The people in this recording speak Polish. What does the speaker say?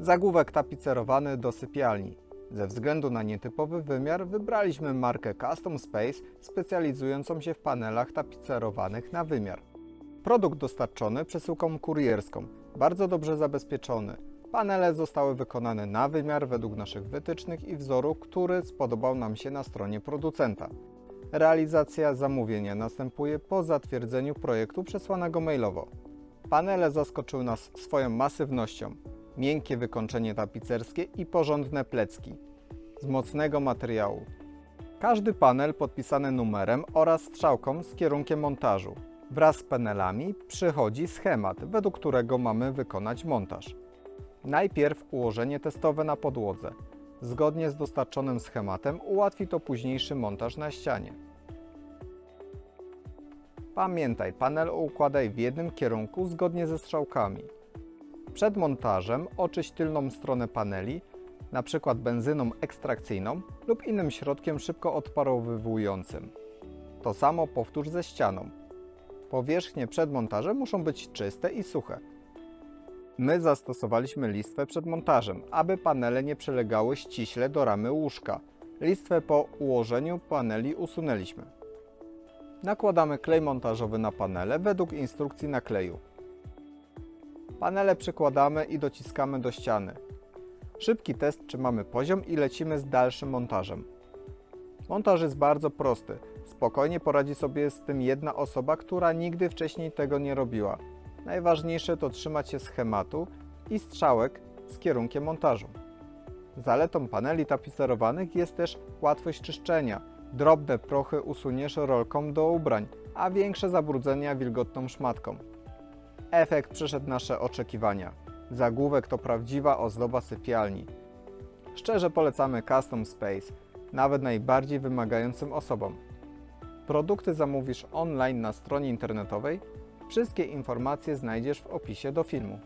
Zagłówek tapicerowany do sypialni. Ze względu na nietypowy wymiar wybraliśmy markę Custom Space specjalizującą się w panelach tapicerowanych na wymiar. Produkt dostarczony przesyłką kurierską, bardzo dobrze zabezpieczony. Panele zostały wykonane na wymiar według naszych wytycznych i wzoru, który spodobał nam się na stronie producenta. Realizacja zamówienia następuje po zatwierdzeniu projektu przesłanego mailowo. Panele zaskoczyły nas swoją masywnością, miękkie wykończenie tapicerskie i porządne plecki z mocnego materiału. Każdy panel podpisany numerem oraz strzałką z kierunkiem montażu. Wraz z panelami przychodzi schemat, według którego mamy wykonać montaż. Najpierw ułożenie testowe na podłodze. Zgodnie z dostarczonym schematem ułatwi to późniejszy montaż na ścianie. Pamiętaj, panel układaj w jednym kierunku zgodnie ze strzałkami. Przed montażem oczyść tylną stronę paneli, np. benzyną ekstrakcyjną lub innym środkiem szybko odparowywującym. To samo powtórz ze ścianą. Powierzchnie przed montażem muszą być czyste i suche. My zastosowaliśmy listwę przed montażem, aby panele nie przylegały ściśle do ramy łóżka. Listwę po ułożeniu paneli usunęliśmy. Nakładamy klej montażowy na panele według instrukcji na kleju. Panele przykładamy i dociskamy do ściany. Szybki test, czy mamy poziom i lecimy z dalszym montażem. Montaż jest bardzo prosty. Spokojnie poradzi sobie z tym jedna osoba, która nigdy wcześniej tego nie robiła. Najważniejsze to trzymać się schematu i strzałek z kierunkiem montażu. Zaletą paneli tapicerowanych jest też łatwość czyszczenia. Drobne prochy usuniesz rolką do ubrań, a większe zabrudzenia wilgotną szmatką. Efekt przeszedł nasze oczekiwania. Zagłówek to prawdziwa ozdoba sypialni. Szczerze polecamy Custom Space, nawet najbardziej wymagającym osobom. Produkty zamówisz online na stronie internetowej. Wszystkie informacje znajdziesz w opisie do filmu.